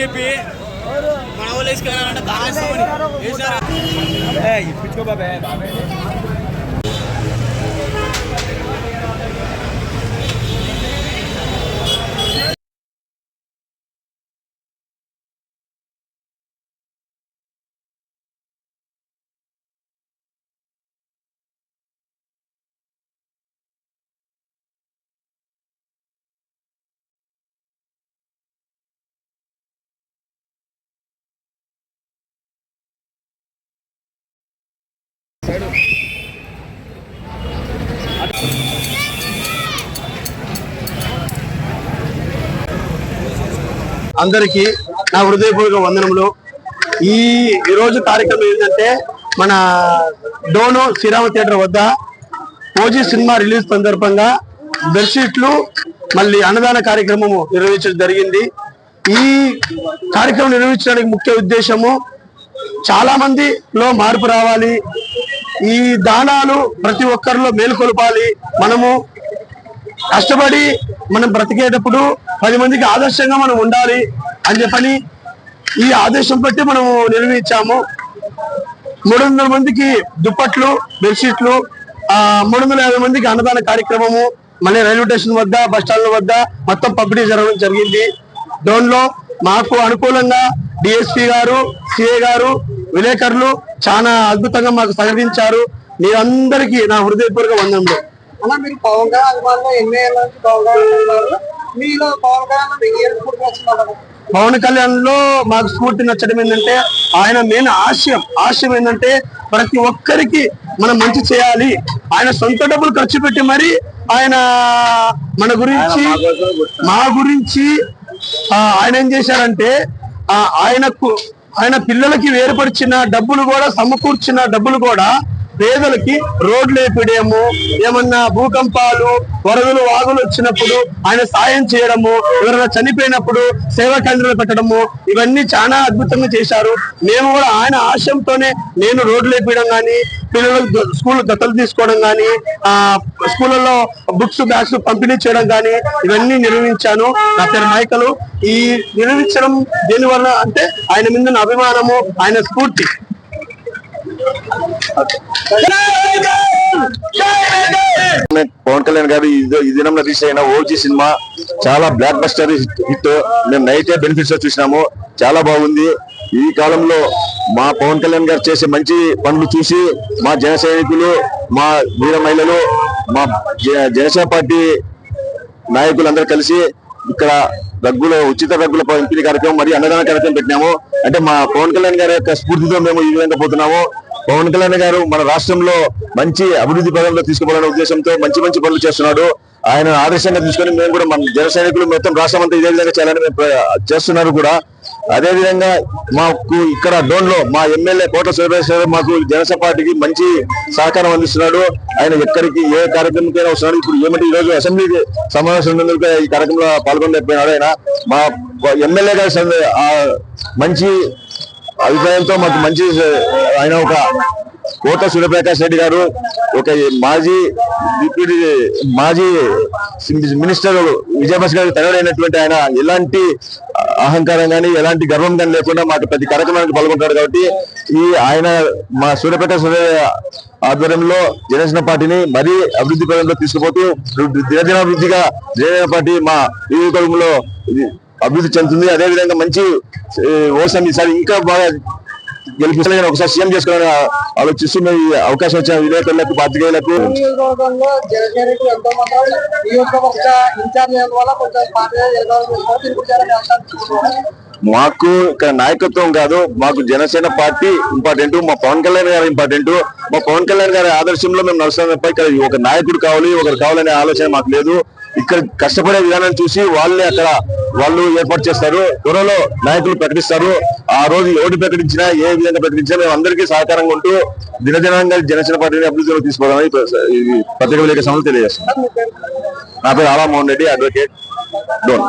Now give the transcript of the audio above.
అని చెప్పి మన వాళ్ళు వేసుకెళ్ళాలంటే కాంగ్రెస్ వేసారా ఇప్పించుకో బాబాయ్ అందరికీ నా హృదయపూర్వక వందనములు. ఈ ఈరోజు రోజు కార్యక్రమం ఏంటంటే మన డోను శ్రీరామ థియేటర్ వద్ద ఓజీ సినిమా రిలీజ్ సందర్భంగా బెడ్షీట్లు మళ్ళీ అన్నదాన కార్యక్రమము నిర్వహించడం జరిగింది. ఈ కార్యక్రమం నిర్వహించడానికి ముఖ్య ఉద్దేశము చాలా మందిలో మార్పు రావాలి. ఈ దానాలు ప్రతి ఒక్కరిలో మేలుకొల్పాలి. మనము కష్టపడి మనం బ్రతికేటప్పుడు పది మందికి ఆదర్శంగా మనం ఉండాలి అని చెప్పని ఈ ఆదేశం బట్టి మనం నిర్వహించాము మూడు వందల మందికి దుప్పట్లు బెడ్షీట్లు మూడు వందల యాభై మందికి అన్నదాన కార్యక్రమము మళ్ళీ రైల్వే స్టేషన్ వద్ద బస్ స్టాండ్ల వద్ద మొత్తం పంపిణీ జరగడం జరిగింది. డోన్లో మాకు అనుకూలంగా డిఎస్పి గారు సిఏ గారు విలేకరులు చాలా అద్భుతంగా మాకు సహకరించారు. మీరందరికీ నా హృదయపూర్వక వందనములు. అలా మీరు పవన్ గారు అభిమానులు ఎన్ని ఏళ్ళ నుంచి పవన్ పవన్ కళ్యాణ్లో మాకు స్ఫూర్తి నచ్చడం ఏంటంటే ఆయన మెయిన్ ఆశయం ఆశయం ఏంటంటే ప్రతి ఒక్కరికి మనం మంచి చేయాలి. ఆయన సొంత డబ్బులు ఖర్చు పెట్టి మరి ఆయన మన గురించి మా గురించి ఆయన ఏం చేశారంటే ఆ, ఆయనకు ఆయన పిల్లలకి వేరుపరిచిన డబ్బులు కూడా సమకూర్చిన డబ్బులు కూడా పేదలకి రోడ్లు వేపడము ఏమన్నా భూకంపాలు వరదలు వాగులు వచ్చినప్పుడు ఆయన సాయం చేయడము ఎవరైనా చనిపోయినప్పుడు సేవా కేంద్రాలు పెట్టడము ఇవన్నీ చాలా అద్భుతంగా చేశారు. మేము కూడా ఆయన ఆశయంతోనే నేను రోడ్లు వేపించడం కానీ పిల్లలకు స్కూల్ దత్తలు తీసుకోవడం కానీ ఆ స్కూళ్ళలో బుక్స్ బ్యాగ్స్ పంపిణీ చేయడం కానీ ఇవన్నీ నిర్వహించాను. నా పేరు మైకలు. ఈ నిర్వహించడం దేని వల్ల అంటే ఆయన మీద అభిమానము ఆయన స్ఫూర్తి. పవన్ కళ్యాణ్ గారు ఈ- ఈ రిలీజ్ అయిన ఓజీ సినిమా చాలా బ్లాక్ బస్టర్ హిట్ మేము నైటే బెనిఫిట్స్ చూసినాము. చాలా బాగుంది. ఈ కాలంలో మా పవన్ కళ్యాణ్ గారు చేసే మంచి పనులు చూసి మా జన సైనికులు మా వీర మహిళలు మా జ- జనసేన పార్టీ నాయకులందరూ కలిసి ఇక్కడ దగ్గులో ఉచిత రగ్గుల పంపిణీ కార్యక్రమం మరియు అన్నదాన కార్యక్రమం పెట్టినాము. అంటే మా పవన్ కళ్యాణ్ గారి యొక్క స్ఫూర్తితో మేము ఈ విధంగా పోతున్నాము. పవన్ కళ్యాణ్ గారు మన రాష్ట్రంలో మంచి అభివృద్ధి పదంలో తీసుకుపోవాలనే ఉద్దేశంతో మంచి మంచి పనులు చేస్తున్నాడు. ఆయన ఆదర్శంగా తీసుకొని మేము కూడా మన జన సైనికులు మొత్తం రాష్ట్రం అంతా ఇదే విధంగా చేయాలని చేస్తున్నారు కూడా. అదే విధంగా మాకు ఇక్కడ డోన్లో మా ఎమ్మెల్యే కోట సురేశ్వర మాకు జనసేన పార్టీకి మంచి సహకారం అందిస్తున్నాడు. ఆయన ఎక్కడికి ఏ కార్యక్రమంకైనా వస్తున్నాడు. ఇప్పుడు ఏమంటే ఈ రోజు అసెంబ్లీ సమావేశం ఉన్నందుకు ఈ కార్యక్రమంలో పాల్గొనలేకపోయినాడు ఆయన. మా ఎమ్మెల్యే గారి మంచి అభిప్రాయంతో మాకు మంచి ఆయన ఒక కోట సూర్యప్రకాష్ రెడ్డి గారు ఒక మాజీ డిప్యూటీ మాజీ మినిస్టర్ విజయభాస్ గారి తనయుడైనటువంటి ఆయన ఎలాంటి అహంకారం కానీ ఎలాంటి గర్వం కానీ లేకుండా మాకు ప్రతి కార్యక్రమానికి పాల్గొంటాడు కాబట్టి ఈ ఆయన మా సూర్యప్రకాష్ ఆధ్వర్యంలో జనసేన పార్టీని మరీ అభివృద్ధి పదంలో తీసుకుపోతూ దినదినాభివృద్ధిగా జనసేన పార్టీ మా నియోజకవర్గంలో ఇది అభివృద్ధి చెందుతుంది. అదే విధంగా మంచి ఓసం ఈసారి ఇంకా బాగా గెలిపిస్తారని ఒకసారి సీఎం చేసుకోవాలని ఆలోచిస్తూ మేము ఈ అవకాశం వచ్చిన విలేకరులకు పాత్రికేయులకు? మాకు ఇక్కడ నాయకత్వం కాదు. మాకు జనసేన పార్టీ ఇంపార్టెంట్. మా పవన్ కళ్యాణ్ గారు ఇంపార్టెంట్. మా పవన్ కళ్యాణ్ గారి ఆదర్శంలో మేము నడుస్తాం తప్ప ఇక్కడ ఒక నాయకుడు కావాలి ఒకరు కావాలనే ఆలోచన మాకు లేదు. ఇక్కడ కష్టపడే విధానం చూసి వాళ్ళే అక్కడ వాళ్ళు ఏర్పాటు చేస్తారు. త్వరలో నాయకులు ప్రకటిస్తారు. ఆ రోజు ఎవరు ప్రకటించినా ఏ విధంగా ప్రకటించినా మేము అందరికీ సహకారంగా ఉంటూ దినదినంగా జనసేన పార్టీని అభివృద్ధిలో తీసుకోవాలని పత్రిక విలేక సమయంలో తెలియజేస్తాం నా పేరు ఆలా రెడ్డి అడ్వకేట్ డోన్.